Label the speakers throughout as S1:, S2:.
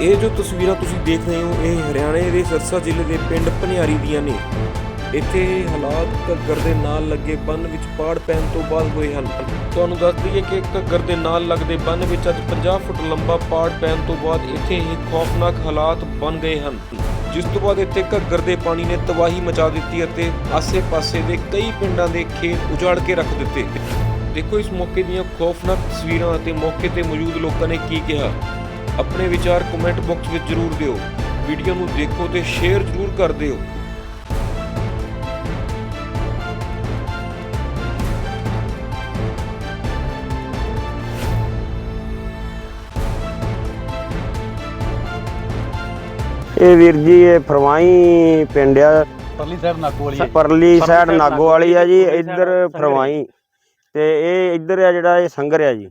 S1: ਇਹ ਜੋ ਤਸਵੀਰਾਂ ਤੁਸੀਂ ਦੇਖ ਰਹੇ ਹੋ, ਇਹ ਹਰਿਆਣੇ ਦੇ ਸਰਸਾ ਜ਼ਿਲ੍ਹੇ ਦੇ ਪਿੰਡ ਭਨਿਆਰੀ ਦੀਆਂ ਨੇ। ਇੱਥੇ ਹਾਲਾਤ ਘੱਗਰ ਦੇ ਨਾਲ ਲੱਗੇ ਬੰਨ ਵਿੱਚ ਪਾੜ ਪੈਣ ਤੋਂ ਬਾਅਦ ਹੋਏ ਹਨ। ਤੁਹਾਨੂੰ ਦੱਸ ਦਈਏ ਕਿ ਘੱਗਰ ਦੇ ਨਾਲ ਲੱਗਦੇ ਬੰਨ ਵਿੱਚ ਅੱਜ 50 ਫੁੱਟ ਲੰਬਾ ਪਾੜ ਪੈਣ ਤੋਂ ਬਾਅਦ ਇੱਥੇ ਹੀ ਖੌਫਨਾਕ ਹਾਲਾਤ ਬਣ ਗਏ ਹਨ। ਜਿਸ ਤੋਂ ਬਾਅਦ ਇੱਥੇ ਘੱਗਰ ਦੇ ਪਾਣੀ ਨੇ ਤਬਾਹੀ ਮਚਾ ਦਿੱਤੀ ਅਤੇ ਆਸੇ-ਪਾਸੇ ਦੇ ਕਈ ਪਿੰਡਾਂ ਦੇ ਖੇਤ ਉਜਾੜ ਕੇ ਰੱਖ ਦਿੱਤੇ। ਦੇਖੋ ਇਸ ਮੌਕੇ ਦੀਆਂ ਖੌਫਨਾਕ ਤਸਵੀਰਾਂ ਅਤੇ ਮੌਕੇ ਤੇ ਮੌਜੂਦ ਲੋਕਾਂ ਨੇ ਕੀ ਕਿਹਾ। ਆਪਣੇ ਵਿਚਾਰ ਕਮੈਂਟ ਬਾਕਸ ਵਿੱਚ ਜ਼ਰੂਰ ਦਿਓ। ਵੀਡੀਓ ਨੂੰ ਦੇਖੋ ਤੇ ਸ਼ੇਅਰ ਜ਼ਰੂਰ ਕਰ ਦਿਓ।
S2: ਇਹ ਵੀਰ ਜੀ ਇਹ ਫਰਵਾਈ ਪਿੰਡ ਆ।
S3: ਪਰਲੀ ਸਾਈਡ ਨਾਗੋ ਵਾਲੀ ਹੈ।
S2: ਪਰਲੀ
S3: ਪਰਲੀ
S2: ਸਾਈਡ
S3: side
S2: ਨਾਗੋ ਵਾਲੀ ਆ ਜੀ ਇੱਧਰ ਫਰਵਾਈ ਤੇ ਇਹ ਇੱਧਰ ਆ ਜਿਹੜਾ ਇਹ ਸੰਗਰ ਆ ਜੀ।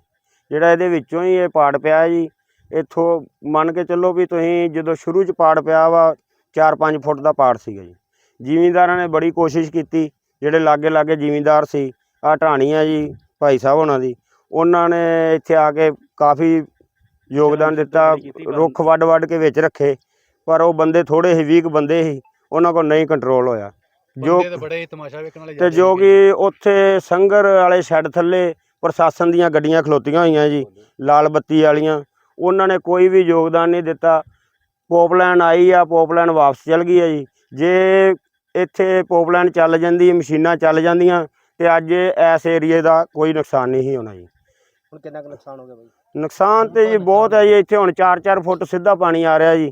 S2: ਜਿਹੜਾ ਇਹਦੇ ਵਿੱਚੋਂ ਹੀ ਇਹ ਪਾੜ ਪਿਆ ਜੀ। ਇੱਥੋਂ ਮੰਨ ਕੇ ਚੱਲੋ ਵੀ ਤੁਸੀਂ ਜਦੋਂ ਸ਼ੁਰੂ ਚ ਪਾੜ ਪਿਆ ਵਾ 4-5 ਫੁੱਟ ਦਾ ਪਾੜ ਸੀਗਾ ਜੀ। ਜ਼ਿਮੀਂਦਾਰਾਂ ਨੇ ਬੜੀ ਕੋਸ਼ਿਸ਼ ਕੀਤੀ ਜਿਹੜੇ ਲਾਗੇ ਲਾਗੇ ਜ਼ਿਮੀਂਦਾਰ ਸੀ ਆ ਢਾਣੀ ਆ ਜੀ ਭਾਈ ਸਾਹਿਬ ਉਹਨਾਂ ਦੀ ਉਹਨਾਂ ਨੇ ਇੱਥੇ ਆ ਕੇ ਕਾਫੀ ਯੋਗਦਾਨ ਦਿੱਤਾ ਰੁੱਖ ਵੱਢ ਕੇ ਵਿੱਚ ਰੱਖੇ ਪਰ ਉਹ ਬੰਦੇ ਥੋੜੇ ਹੀ ਵੀਕ ਬੰਦੇ ਸੀ ਉਹਨਾਂ ਕੋਲ ਨਹੀਂ ਕੰਟਰੋਲ ਹੋਇਆ। ਜੋ
S3: ਬੜੇ ਤਮਾਸ਼ਾ ਵੇਖਣ ਵਾਲੇ
S2: ਤੇ ਜੋ। ਕਿ ਉੱਥੇ ਸੰਗਰ ਵਾਲੇ ਸ਼ੈੱਡ ਥੱਲੇ ਪ੍ਰਸ਼ਾਸਨ ਦੀਆਂ ਗੱਡੀਆਂ ਖਲੋਤੀਆਂ ਹੋਈਆਂ ਜੀ ਲਾਲ ਬੱਤੀ ਵਾਲੀਆਂ ਉਹਨਾਂ ਨੇ ਕੋਈ ਵੀ ਯੋਗਦਾਨ ਨਹੀਂ ਦਿੱਤਾ। ਪੋਪਲਾਈਨ ਆਈ ਆ ਪੋਪਲਾਈਨ ਵਾਪਸ ਚਲ ਗਈ ਆ ਜੀ। ਜੇ ਇੱਥੇ ਪੋਪਲਾਈਨ ਚੱਲ ਜਾਂਦੀ ਮਸ਼ੀਨਾਂ ਚੱਲ ਜਾਂਦੀਆਂ ਤੇ ਅੱਜ ਇਸ ਏਰੀਏ ਦਾ ਕੋਈ ਨੁਕਸਾਨ ਨਹੀਂ ਹੋਣਾ ਜੀ।
S4: ਹੁਣ ਕਿੰਨਾ ਕੁ ਨੁਕਸਾਨ ਹੋ ਗਿਆ ਬਾਈ?
S2: ਨੁਕਸਾਨ ਤੇ ਜੀ ਬਹੁਤ ਹੈ ਜੀ ਇੱਥੇ ਹੁਣ 4-4 ਫੁੱਟ ਸਿੱਧਾ ਪਾਣੀ ਆ ਰਿਹਾ ਜੀ।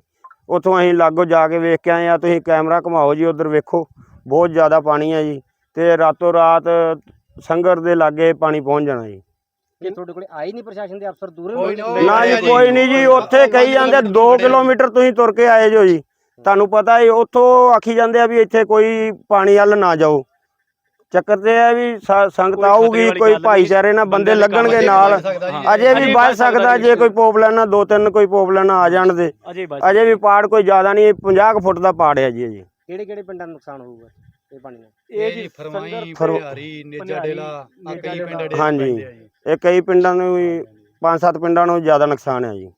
S2: ਉੱਥੋਂ ਅਸੀਂ ਲਾਗੋ ਜਾ ਕੇ ਵੇਖ ਕੇ ਆਏ ਆ ਤੁਸੀਂ ਕੈਮਰਾ ਘੁਮਾਓ ਜੀ ਉਧਰ ਵੇਖੋ ਬਹੁਤ ਜ਼ਿਆਦਾ ਪਾਣੀ ਹੈ ਜੀ। ਤੇ ਰਾਤੋਂ ਰਾਤ ਸੰਗਰ ਦੇ ਲਾਗੇ ਪਾਣੀ ਪਹੁੰਚ ਜਾਣਾ ਜੀ।
S4: ਕਿ ਤੁਹਾਡੇ ਕੋਲੇ ਆਏ ਨਹੀਂ ਪ੍ਰਸ਼ਾਸਨ ਦੇ ਅਫਸਰ ਦੂਰ
S3: ਕੋਈ ਨੀ,
S2: ਨਾ ਜੀ
S3: ਆ ਜੀ।
S2: ਕੋਈ ਨਹੀਂ ਜੀ ਉੱਥੇ ਕਹੀ ਜਾਂਦੇ 2 ਕਿਲੋਮੀਟਰ ਤੁਸੀਂ ਤੁਰ ਕੇ ਆਏ ਜੋ ਜੀ। ਤੁਹਾਨੂੰ ਪਤਾ ਹੈ ਉੱਥੋਂ ਆਖੀ ਜਾਂਦੇ ਆ ਵੀ ਇੱਥੇ ਕੋਈ ਪਾਣੀ ਵੱਲ ਨਾ ਜਾਓ। ਚੱਕਰ ਤੇ ਹੈ ਵੀ ਸ- ਸੰਗਤ ਆਊਗੀ ਕੋਈ। ਭਾਈਚਾਰੇ ਨਾਲ ਬੰਦੇ ਲੱਗਣਗੇ ਨਾਲ।
S3: ਜੀ।
S2: ਅਜੇ ਵੀ ਬਚ ਸਕਦਾ ਜੇ ਕੋਈ ਪੋਪਲਾਨਾ ਦੋ ਤਿੰਨ ਕੋਈ ਪੋਪਲਾਨਾ ਆ ਜਾਣ ਦੇ।
S3: ਅਜੇ ਬਚ
S2: ਅਜੇ ਵੀ ਪਾੜ ਕੋਈ ਜ਼ਿਆਦਾ ਨਹੀਂ 50 ਕੁ ਫੁੱਟ ਦਾ ਪਾੜ ਹੈ ਜੀ ਅਜੇ।
S4: ਕਿਹੜੇ ਕਿਹੜੇ ਪਿੰਡਾਂ ਦਾ ਨੁਕਸਾਨ ਹੋਊਗਾ? ਇਹ ਪਾਣੀ ਨਾਲ
S3: ਇਹ ਜੀ ਫਰਮਾਈ
S2: ਫਰ-
S3: ਭਿਆਰੀ ਨੇਜਾ ਡੇਲਾ ਆ ਕਈ ਪਿੰਡ ਡੇ
S2: ਹਾਂਜੀ। ਇਹ ਕਈ ਪਿੰਡਾਂ ਨੂੰ ਵੀ ਪੰਜ ਸੱਤ ਪਿੰਡਾਂ ਨੂੰ ਜ਼ਿਆਦਾ ਨੁਕਸਾਨ ਹੈ ਜੀ।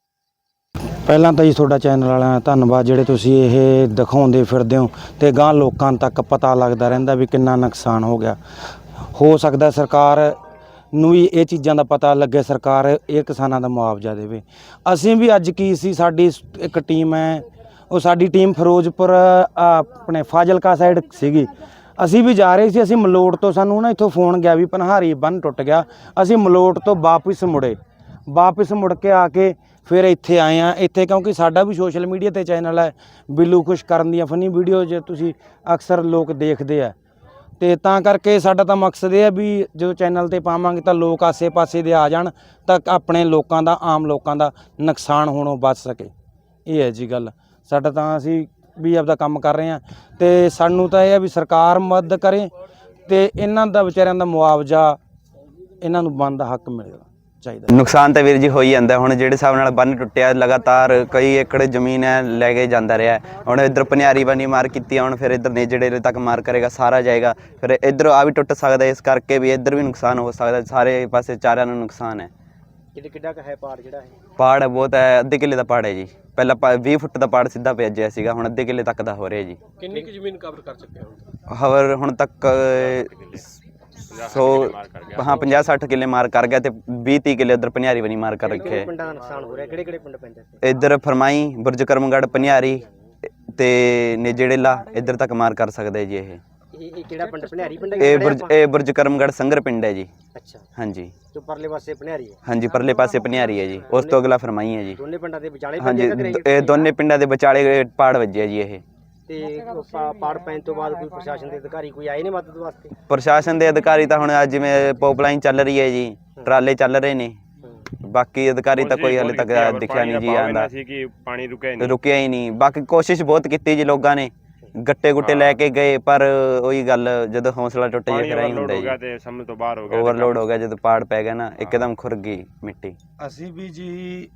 S5: ਪਹਿਲਾਂ ਤਾਂ ਜੀ ਤੁਹਾਡਾ ਚੈਨਲ ਵਾਲਿਆਂ ਦਾ ਧੰਨਵਾਦ ਜਿਹੜੇ ਤੁਸੀਂ ਇਹ ਦਿਖਾਉਂਦੇ ਫਿਰਦੇ ਹੋ ਤੇ ਗਾਂ ਲੋਕਾਂ ਤੱਕ ਪਤਾ ਲੱਗਦਾ ਰਹਿੰਦਾ ਵੀ ਕਿੰਨਾ ਨੁਕਸਾਨ ਹੋ ਗਿਆ। ਹੋ ਸਕਦਾ ਸਰਕਾਰ ਨੂੰ ਵੀ ਇਹ ਚੀਜ਼ਾਂ ਦਾ ਪਤਾ ਲੱਗੇ ਸਰਕਾਰ ਇਹ ਕਿਸਾਨਾਂ ਦਾ ਮੁਆਵਜ਼ਾ ਦੇਵੇ। ਅਸੀਂ ਵੀ ਅੱਜ ਕੀ ਸੀ ਸਾਡੀ ਸ- ਇੱਕ ਟੀਮ ਹੈ ਉਹ ਸਾਡੀ ਟੀਮ ਫਿਰੋਜ਼ਪੁਰ ਆਪਣੇ ਫਾਜ਼ਿਲਕਾ ਸਾਈਡ ਸੀਗੀ। ਅਸੀਂ ਵੀ ਜਾ ਰਹੇ ਸੀ, ਅਸੀਂ ਮਲੋਟ ਤੋਂ ਸਾਨੂੰ ਨਾ ਇੱਥੋਂ ਫੋਨ ਗਿਆ ਵੀ ਪਨਹਾਰੀ ਬੰਨ ਟੁੱਟ ਗਿਆ। ਅਸੀਂ ਮਲੋਟ ਤੋਂ ਵਾਪਿਸ ਮੁੜੇ। ਵਾਪਿਸ ਮੁੜ ਕੇ ਆ ਕੇ ਫਿਰ ਇੱਥੇ ਆਏ ਆ ਇੱਥੇ ਕਿਉਂਕਿ ਸਾਡਾ ਵੀ ਸੋਸ਼ਲ ਮੀਡੀਆ ਤੇ ਚੈਨਲ ਹੈ। ਬਿੱਲੂ ਖੁਸ਼ ਕਰਨ ਦੀਆਂ ਫਨੀ ਵੀਡੀਓ ਜੇ ਤੁਸੀਂ ਅਕਸਰ ਲੋਕ ਦੇਖਦੇ ਆ। ਤੇ ਤਾਂ ਕਰਕੇ ਸਾਡਾ ਤਾਂ ਮਕਸਦ ਇਹ ਹੈ ਵੀ ਜਦੋਂ ਚੈਨਲ ਤੇ ਪਾਵਾਂਗੇ ਤਾਂ ਲੋਕ ਆਸੇ-ਪਾਸੇ ਦੇ ਆ ਜਾਣ, ਤਾਂ ਆਪਣੇ ਲੋਕਾਂ ਦਾ, ਆਮ ਲੋਕਾਂ ਦਾ ਨੁਕਸਾਨ ਹੋਣੋਂ ਬਚ ਸਕੇ। ਇਹ ਹੈ ਜੀ ਗੱਲ। ਸਾਡਾ ਤਾਂ ਅਸੀਂ ਵੀ ਆਪਦਾ ਕੰਮ ਕਰ ਰਹੇ ਆ ਤੇ ਸਾਨੂੰ ਤਾਂ ਇਹ ਹੈ ਵੀ ਸਰਕਾਰ ਮਦਦ ਕਰੇ ਤੇ ਇਹਨਾਂ ਦਾ ਵਿਚਾਰਿਆਂ ਦਾ ਮੁਆਵਜ਼ਾ ਇਹਨਾਂ ਨੂੰ ਬਣਦਾ ਹੱਕ ਮਿਲੇਗਾ ਚਾਹੀਦਾ।
S6: ਨੁਕਸਾਨ ਤਾਂ ਵੀਰ ਜੀ ਹੋ ਹੀ ਜਾਂਦਾ ਹੁਣ ਜਿਹੜੇ ਹਿਸਾਬ ਨਾਲ ਬੰਨ ਟੁੱਟਿਆ ਲਗਾਤਾਰ ਕਈ ਏਕੜ ਜ਼ਮੀਨ ਹੈ ਲੈ ਕੇ ਜਾਂਦਾ ਰਿਹਾ। ਹੁਣ ਇੱਧਰ ਪਨਿਆਰੀ ਬੰਨੀ ਮਾਰ ਕੀਤੀ ਆ, ਹੁਣ ਫਿਰ ਇੱਧਰ ਨੇਜੜੇ ਤੱਕ ਮਾਰ ਕਰੇਗਾ ਸਾਰਾ ਜਾਏਗਾ। ਫਿਰ ਇੱਧਰ ਆ ਵੀ ਟੁੱਟ ਸਕਦਾ ਇਸ ਕਰਕੇ ਵੀ ਇੱਧਰ ਵੀ ਨੁਕਸਾਨ ਹੋ ਸਕਦਾ ਸਾਰੇ ਪਾਸੇ ਚਾਰਿਆਂ ਨੂੰ ਨੁਕਸਾਨ ਹੈ।
S4: ਕਿੱਡਾ ਕੁ ਹੈ ਪਾੜ ਜਿਹੜਾ
S6: ਹੈ ਬਹੁਤ ਹੈ ਅੱਧੇ ਕਿੱਲੇ ਦਾ ਪਹਾੜ ਹੈ ਜੀ। ਪਹਿਲਾਂ ਪਾ- 20 ਫੁੱਟ ਦਾ ਪਹਾੜ ਸਿੱਧਾ ਭੇਜਿਆ ਸੀਗਾ ਹੁਣ ਅੱਧੇ ਕਿੱਲੇ ਤੱਕ ਦਾ ਹੋ ਰਿਹਾ ਜੀ।
S1: ਕਿੰਨੀ ਕੁ ਜ਼ਮੀਨ ਕਵਰ ਕਰ ਚੁੱਕੇ ਹੋ?
S6: ਹਵਰ ਹੁਣ ਤੱਕ 100 ਹਾਂ 50 60 ਕਿੱਲੇ ਮਾਰ ਕਰ ਗਿਆ ਤੇ 20 30 ਕਿੱਲੇ ਉਧਰ ਪਨਿਆਰੀ ਬਣੀ ਮਾਰ ਕਰ ਰੱਖੇ।
S4: ਪਿੰਡਾਂ ਦਾ ਨੁਕਸਾਨ ਹੋ ਰਿਹਾ? ਕਿਹੜੇ ਕਿਹੜੇ ਪਿੰਡ ਪੈਂਦੇ ਇੱਥੇ
S6: ਇੱਧਰ ਫਰਮਾਈ ਬੁਰਜ ਕਰਮਗੜ ਪਨਿਆਰੀ ਤੇ ਨੇਜੜੇਲਾ ਇੱਧਰ ਤੱਕ ਮਾਰ ਕਰ ਸਕਦੇ ਜੀ ਇਹ।
S4: ਇਹ ਇਹ ਕਿਹੜਾ ਪਿੰਡ? ਭਨਿਆਰੀ ਪਿੰਡ
S6: ਇਹ ਬੁਰਜ ਇਹ ਬੁਰਜ ਕਰਮਗੜ ਸੰਗਰ ਪਿੰਡ ਹੈ ਜੀ।
S4: ਅੱਛਾ।
S6: ਹਾਂਜੀ।
S4: ਤੇ ਪਰਲੇ ਪਾਸੇ ਭਨਿਆਰੀ ਹੈ।
S6: ਹਾਂਜੀ ਪਰਲੇ ਪਾਸੇ ਪਨਿਆਰੀ ਹੈ ਜੀ। ਉਸ ਤੋਂ ਅਗਲਾ ਫਰਮਾਈ ਹੈ ਜੀ।
S4: ਦੋਨੇ ਪਿੰਡਾਂ ਦੇ ਵਿਚਾਲੇ
S6: ਹਾਂਜੀ
S4: ਪੈਂਦੇ
S6: ਦ- ਇਹ ਦੋਨੇ ਪਿੰਡਾਂ ਦੇ ਵਿਚਾਲੇ ਪਾੜ ਵੱਜਿਆ ਜੀ ਇਹ।
S4: ਤੇ ਉਹ ਪਾ- ਪਾੜ ਪੈਣ ਤੋਂ ਬਾਅਦ ਕੋਈ ਪ੍ਰਸ਼ਾਸਨ ਦੇ ਅਧਿਕਾਰੀ ਕੋਈ ਆਏ ਨੇ ਮਦਦ ਵਾਸਤੇ?
S6: ਪ੍ਰਸ਼ਾਸਨ ਦੇ ਅਧਿਕਾਰੀ ਤਾਂ ਹੁਣ ਅੱਜ ਜਿਵੇਂ ਪੋਪਲਾਈਨ ਚੱਲ ਰਹੀ ਹੈ ਜੀ ਟਰਾਲੇ ਚੱਲ ਰਹੇ ਨੇ। ਬਾਕੀ ਅਧਿਕਾਰੀ ਤਾਂ ਕੋਈ ਹਾਲੇ ਤੱਕ ਦਿਖਿਆ ਨਹੀਂ ਜੀ ਆਂਦਾ
S7: ਸੀ ਕਿ ਪਾਣੀ ਰੁਕਿਆ ਹੀ ਨਹੀਂ।
S6: ਰੁਕਿਆ ਹੀ ਨਹੀਂ। ਬਾਕੀ ਕੋਸ਼ਿਸ਼ ਬਹੁਤ ਕੀਤੀ ਜੀ ਲੋਕਾਂ ਨੇ। ਗੱਟੇ ਗੁੱਟੇ ਲੈ ਕੇ ਗਏ ਪਰ ਉਹੀ ਗੱਲ ਜਦੋਂ ਹੌਸਲਾ ਟੁੱਟ ਜੇ
S7: ਪਾਣੀ
S6: ਫਿਰ ਆਈ
S7: ਓਵਰਲੋਡ
S6: ਹੁੰਦਾ
S7: ਹੋ ਗਿਆ ਤੇ ਸਮਝ ਤੋਂ ਬਾਹਰ ਹੋ ਗਿਆ
S6: ਓਵਰਲੋਡ ਹੋ ਗਿਆ ਜਦੋਂ ਪਾੜ ਪੈ ਗਿਆ ਨਾ ਇੱਕਦਮ ਖੁਰ ਗਈ ਮਿੱਟੀ।
S5: ਅਸੀਂ ਵੀ ਜੀ